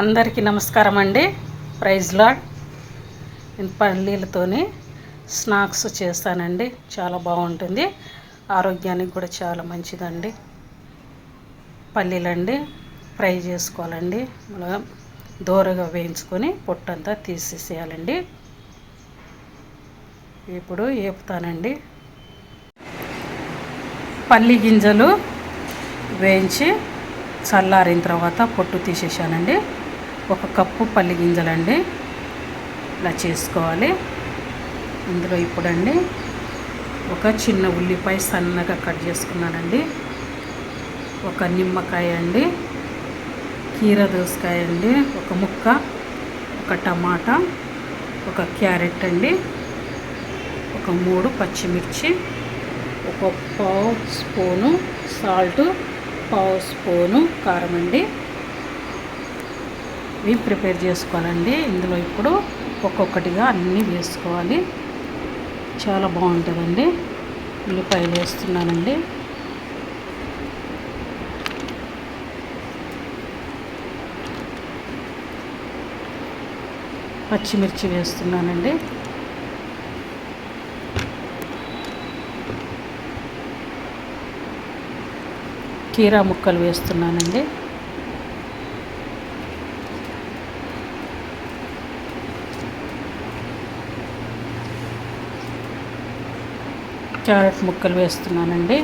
అందరికీ నమస్కారం అండి. Praise lord. నేను పల్లీలతోని స్నాక్స్ చేస్తానండి. చాలా బాగుంటుంది. ఆరోగ్యానికి కూడా చాలా మంచిదండి. పల్లీలండి ఫ్రై చేసుకోవాలండి. మళ్ళా దోరగా వేయించుకొని పొట్టంతా తీసేసేయాలండి. ఇప్పుడు వేపుతానండి పల్లి గింజలు వేయించి చల్లారిన తర్వాత పొట్టు తీసేసానండి. ఒక కప్పు పల్లి గింజలండి. ఇలా చేసుకోవాలి. ఇందులో ఇప్పుడండి ఒక చిన్న ఉల్లిపాయ సన్నగా కట్ చేసుకున్నానండి. ఒక నిమ్మకాయ అండి. కీర దోసకాయ అండి. ఒక ముక్క ఒక టమాటా ఒక క్యారెట్ అండి. ఒక మూడు పచ్చిమిర్చి ఒక పావు స్పూను సాల్టు పావు స్పూను కారం అండి. ఇవి ప్రిపేర్ చేసుకోవాలండి. ఇందులో ఇప్పుడు ఒక్కొక్కటిగా అన్నీ వేసుకోవాలి. చాలా బాగుంటుందండి. ఉల్లిపాయలు వేస్తున్నానండి. పచ్చిమిర్చి వేస్తున్నానండి. కీరా ముక్కలు వేస్తున్నానండి. క్యారెట్ ముక్కలు వేస్తున్నానండి.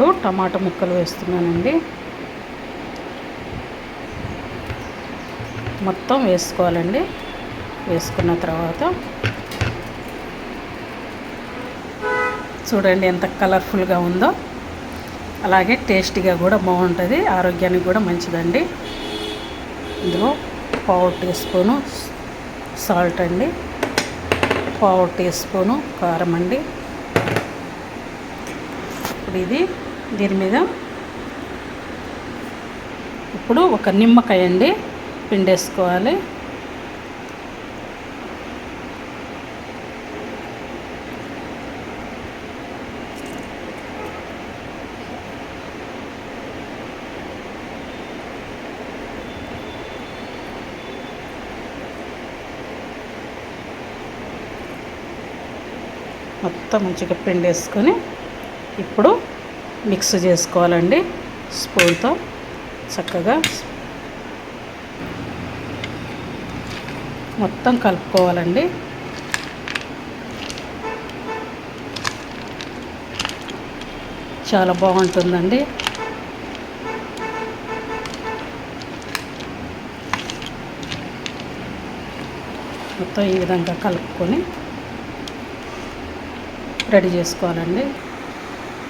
ఇప్పుడు టమాటా ముక్కలు వేస్తున్నానండి. మొత్తం వేసుకోవాలండి. వేసుకున్న తర్వాత చూడండి ఎంత కలర్ఫుల్గా ఉందో. అలాగే టేస్టీగా కూడా బాగుంటుంది. ఆరోగ్యానికి కూడా మంచిదండి. ఇందులో పావు టీ స్పూను సాల్ట్ అండి. పావు టీ స్పూను కారం అండి. ఇప్పుడు ఇది దీని మీద ఇప్పుడు ఒక నిమ్మకాయ అండి పిండేసుకోవాలి. మొత్తం మంచిగా పిండేసుకొని ఇప్పుడు మిక్స్ చేసుకోవాలండి స్పూన్తో చక్కగా. మొత్తం కలుపుకోవాలండి. చాలా బాగుంటుందండి. మొత్తం ఈ విధంగా కలుపుకొని రెడీ చేసుకోవాలండి.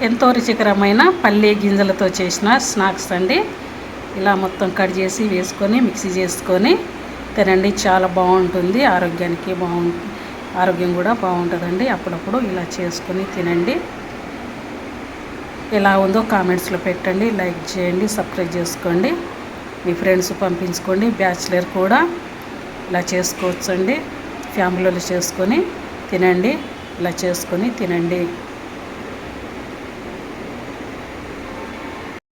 ఎంతో రుచికరమైన పల్లీ గింజలతో చేసిన స్నాక్స్ అండి. ఇలా మొత్తం కట్ చేసి వేసుకొని మిక్సీ చేసుకొని తినండి. చాలా బాగుంటుంది. ఆరోగ్యానికి బాగు ఆరోగ్యం కూడా బాగుంటుందండి. అప్పుడప్పుడు ఇలా చేసుకొని తినండి. ఎలా ఉందో కామెంట్స్లో పెట్టండి. లైక్ చేయండి. సబ్స్క్రైబ్ చేసుకోండి. మీ ఫ్రెండ్స్ పంపించుకోండి. బ్యాచిలర్ కూడా ఇలా చేసుకోవచ్చండి. ఫ్యామిలీలో చేసుకొని తినండి. ఇలా చేసుకొని తినండి.